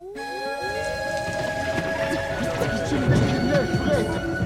It's in the next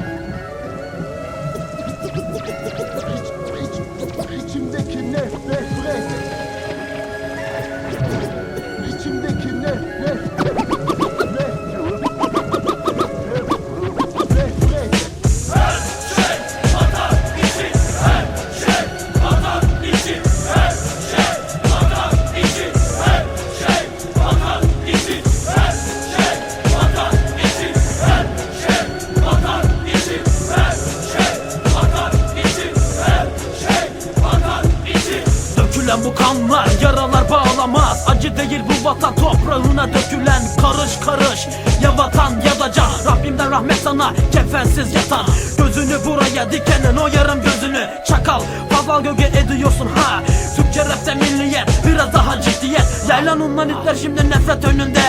Kanlar yaralar bağlamaz. Acı değil bu vatan toprağına dökülen Karış karış. Ya vatan ya da can. Rabbimden rahmet sana kefensiz yatan. Gözünü buraya dikenin o yarım gözünü. Çakal kaval göge ediyorsun ha. Türkçe rapte milliyet biraz daha ciddiyet. Yaylan unlan itler şimdi nefret önünde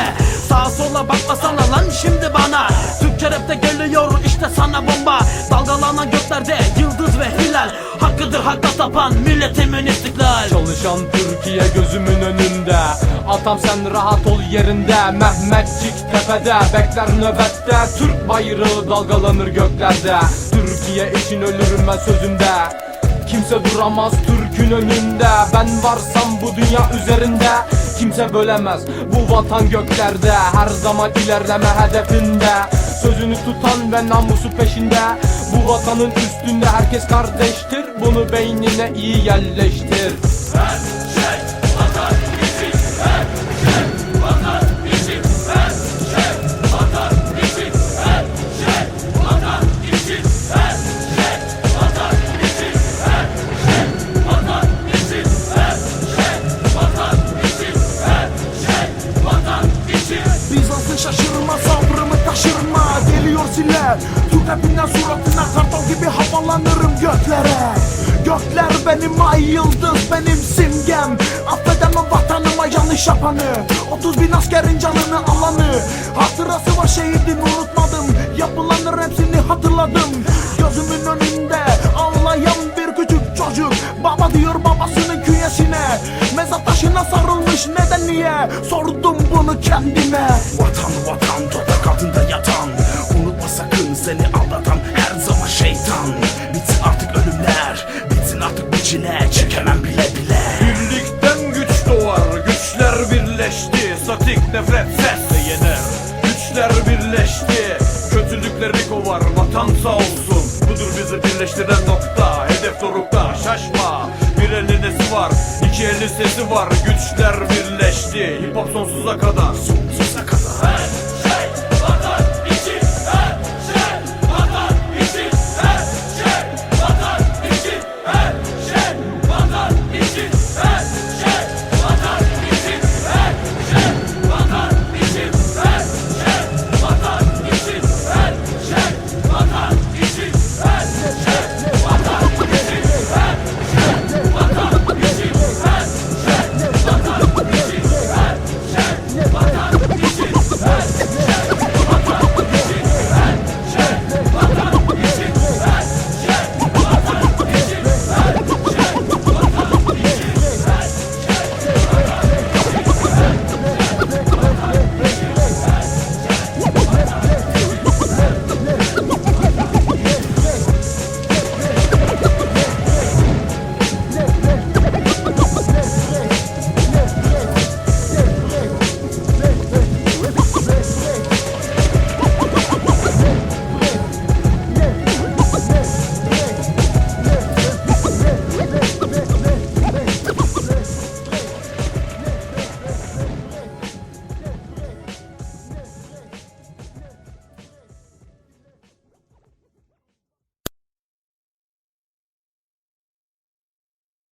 Sağa sola bakmasana lan şimdi bana. Türkçe rapte geliyor işte sana bomba. Dalgalanan göklerde yıldız ve hilal. Hakkıdır hakka tapan milletimin istiklal. Çalışan Türkiye gözümün önünde. Atam sen rahat ol yerinde. Mehmetçik tepede. Bekler nöbette. Türk bayrağı dalgalanır göklerde. Türkiye için ölürüm ben sözümde Kimse duramaz Türk'ün önünde. Ben varsam bu dünya üzerinde. Kimse bölemez bu vatan göklerde. Her zaman ilerleme hedefinde. Sözünü tutan ve namusu peşinde. Bu vatanın üstünde herkes kardeştir. Bunu beynine iyi yerleştir rapinden suratına kartal gibi havalanırım göklere. Gökler benim ay yıldız benim simgem. Affedemem vatanıma yanlış yapanı. 30 bin askerin canını alanı. Hatırası var şehidin unutmadım. Yapılanır hepsini hatırladım. Gözümün önünde ağlayan bir küçük çocuk. Baba diyor babasının künyesine. Mezar taşına sarılmış neden niye? Sordum bunu kendime. Vatan vatan toprak altında çile Çekemem bile bile. Birlikten güç doğar Güçler birleşti. Statik nefret sesle yener. Güçler birleşti. Kötülükleri kovar Vatan sağ olsun. Budur bizi birleştiren nokta Hedef dorukta şaşma. Bir elin nesi var iki elin sesi var. Güçler birleşti. Hip hop sonsuza kadar